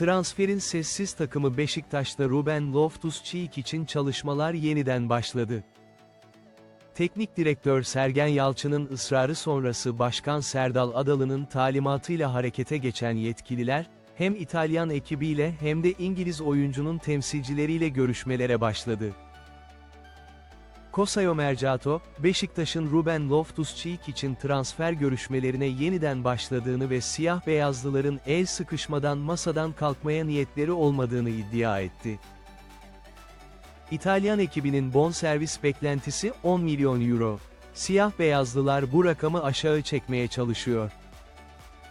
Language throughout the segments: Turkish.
Transferin sessiz takımı Beşiktaş'ta Ruben Loftus-Cheek için çalışmalar yeniden başladı. Teknik direktör Sergen Yalçın'ın ısrarı sonrası Başkan Serdal Adalı'nın talimatıyla harekete geçen yetkililer, hem İtalyan ekibiyle hem de İngiliz oyuncunun temsilcileriyle görüşmelere başladı. Cosayo Mercato, Beşiktaş'ın Ruben Loftus-Cheek için transfer görüşmelerine yeniden başladığını ve siyah beyazlıların el sıkışmadan masadan kalkmaya niyetleri olmadığını iddia etti. İtalyan ekibinin bonservis beklentisi 10 milyon euro. Siyah beyazlılar bu rakamı aşağı çekmeye çalışıyor.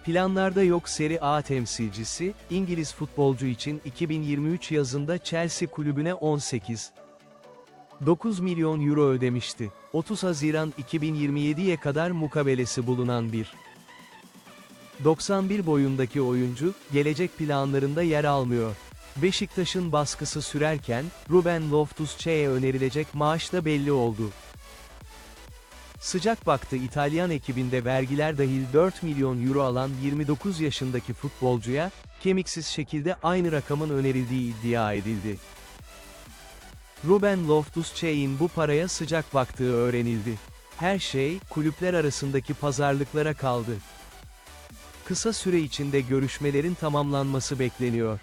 Planlarda yok Serie A temsilcisi, İngiliz futbolcu için 2023 yazında Chelsea kulübüne 18 9 milyon euro ödemişti. 30 Haziran 2027'ye kadar mukabelesi bulunan bir 91 boyundaki oyuncu, gelecek planlarında yer almıyor. Beşiktaş'ın baskısı sürerken, Ruben Loftus-Cheek'e önerilecek maaş da belli oldu. Sıcak baktı İtalyan ekibinde vergiler dahil 4 milyon euro alan 29 yaşındaki futbolcuya, kemiksiz şekilde aynı rakamın önerildiği iddia edildi. Ruben Loftus-Cheek'in bu paraya sıcak baktığı öğrenildi. Her şey, kulüpler arasındaki pazarlıklara kaldı. Kısa süre içinde görüşmelerin tamamlanması bekleniyor.